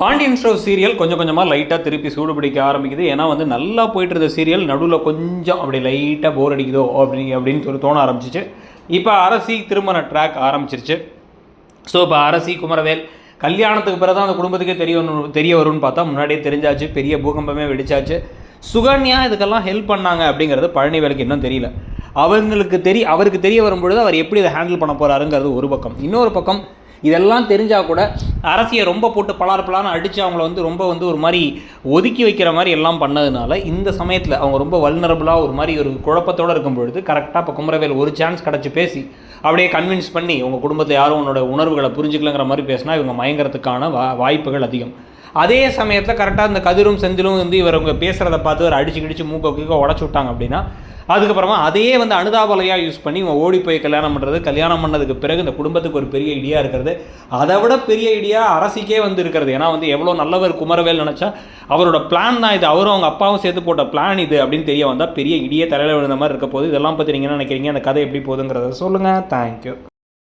Pandian store serial கொஞ்சம் கொஞ்சமாக லைட்டாக திருப்பி சூடு பிடிக்க ஆரம்பிக்குது. ஏன்னா வந்து நல்லா போயிட்டு இருந்த சீரியல் நடுவில் கொஞ்சம் அப்படி லைட்டாக போர் அடிக்குதோ அப்படி அப்படின்னு சொல்லி தோண ஆரம்பிச்சிச்சு. இப்போ அரசி திருமண ட்ராக் ஆரம்பிச்சிருச்சு. ஸோ இப்போ அரசி குமரவேல் கல்யாணத்துக்கு பிறகு தான் அந்த குடும்பத்துக்கே தெரிய வரும் தெரிய வரும்னு பார்த்தா முன்னாடியே தெரிஞ்சாச்சு. பெரிய பூகம்பமே வெடிச்சாச்சு. சுகன்யா இதுக்கெல்லாம் ஹெல்ப் பண்ணாங்க அப்படிங்கிறது பழனிவேலுக்கு இன்னும் தெரியல. அவங்களுக்கு தெரிய அவருக்கு தெரிய வரும்பொழுது அவர் எப்படி இதை ஹேண்டில் பண்ண போகிறாருங்கிறது ஒரு பக்கம். இன்னொரு பக்கம் இதெல்லாம் தெரிஞ்சால் கூட அரசியை ரொம்ப போட்டு பலார் பலான்னு அடித்து அவங்கள வந்து ரொம்ப வந்து ஒரு மாதிரி ஒதுக்கி வைக்கிற மாதிரி எல்லாம் பண்ணதுனால இந்த சமயத்தில் அவங்க ரொம்ப வல்னரபுளாக ஒரு மாதிரி ஒரு குழப்பத்தோடு இருக்கும் பொழுது கரெக்டாக இப்போ குமரவேல் ஒரு சான்ஸ் கிடச்சி பேசி அப்படியே கன்வின்ஸ் பண்ணி உங்கள் குடும்பத்தில் யாரும் உன்னோட உணர்வுகளை புரிஞ்சுக்கலங்கிற மாதிரி பேசினா இவங்க மயங்கிறதுக்கான வா வாய்ப்புகள் அதிகம். அதே சமயத்தில் கரெக்டாக இந்த கதிரும் செந்திலும் வந்து இவர் இவங்க பேசுகிறத பார்த்து ஒரு அடிச்சு கிடிச்சு மூக்க கீக்க உடச்சு விட்டாங்க அப்படின்னா அதுக்கப்புறமா அதையே வந்து அனுதாபலையாக யூஸ் பண்ணி இவன் ஓடி போய் கல்யாணம் பண்ணுறது கல்யாணம் பண்ணதுக்கு பிறகு இந்த குடும்பத்துக்கு ஒரு பெரிய ஐடியா இருக்கிறது. அதை விட பெரிய ஐடியா அரசிக்கே வந்து இருக்கிறது. ஏன்னா வந்து எவ்வளோ நல்லவர் குமரவேல் நினச்சா அவரோட பிளான் தான் இது. அவரும் அவங்க அப்பாவும் சேர்த்து போட்ட பிளான் இது அப்படின்னு தெரிய வந்தால் பெரிய இடியே தலையில் விழுந்த மாதிரி இருக்க போது இதெல்லாம் பற்றி நீங்கள் என்ன நினைக்கிறீங்க? அந்த கதை எப்படி போகுதுங்கிறத சொல்லுங்கள் தேங்க்யூ